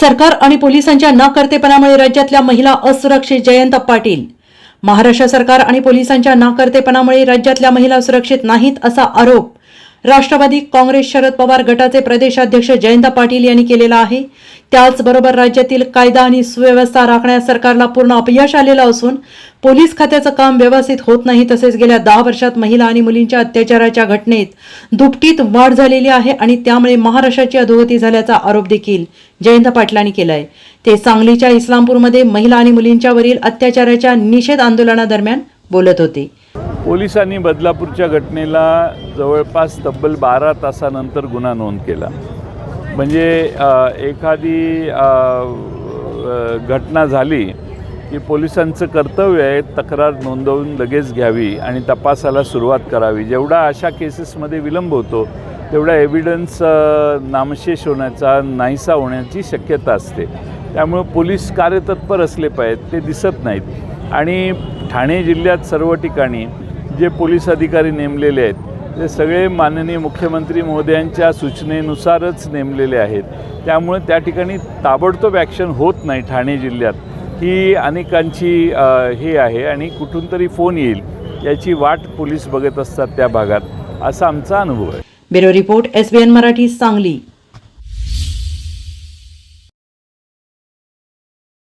सरकार आणि पोलिसांच्या नाकर्तेपणामुळे राज्यातल्या महिला असुरक्षित जयंत पाटील. महाराष्ट्र सरकार आणि पोलिसांच्या नाकर्तेपणामुळे राज्यातल्या महिला सुरक्षित नाहीत असा आरोप राष्ट्रवादी काँग्रेस शरद पवार गटाचे प्रदेशाध्यक्ष जयंत पाटील यांनी केलेला आहे. त्याचबरोबर राज्यातील कायदा आणि सुव्यवस्था राखण्यास सरकारला पूर्ण अपयश आलेलं असून पोलीस खात्याचं काम व्यवस्थित होत नाही तसेच गेल्या दहा वर्षात महिला आणि मुलींच्या अत्याचाराच्या घटनेत दुपटीत वाढ झालेली आहे आणि त्यामुळे महाराष्ट्राची अधोगती झाल्याचा आरोप देखील जयंत पाटलांनी केलाय. ते सांगलीच्या इस्लामपूरमध्ये महिला आणि मुलींच्यावरील अत्याचाराच्या निषेध आंदोलनादरम्यान बोलत होते. पोलिसांनी बदलापूरच्या घटनेला जवळपास तब्बल बारा तासानंतर गुन्हा नोंद केला. म्हणजे एखादी घटना झाली की पोलिसांचं कर्तव्य आहे तक्रार नोंदवून लगेच घ्यावी आणि तपासाला सुरुवात करावी. जेवढा अशा केसेसमध्ये विलंब होतो तेवढा एव्हिडन्स नामशेष होण्याचा नाहीसा होण्याची शक्यता असते. त्यामुळं पोलीस कार्यतत्पर असले पाहिजेत ते दिसत नाहीत. आणि ठाणे जिल्ह्यात सर्व ठिकाणी जे पोलीस अधिकारी नेमलेले आहेत ते सगळे माननीय मुख्यमंत्री महोदयांच्या सूचनेनुसारच नेमलेले आहेत. त्यामुळे त्या ठिकाणी ताबडतोब ॲक्शन होत नाही ठाणे जिल्ह्यात. ही अनेकांची हे आहे आणि कुठून तरी फोन येईल याची वाट पोलीस बघत असतात त्या भागात. असा आमचा अनुभव आहे. Bureau report SBN Marathi Sangli.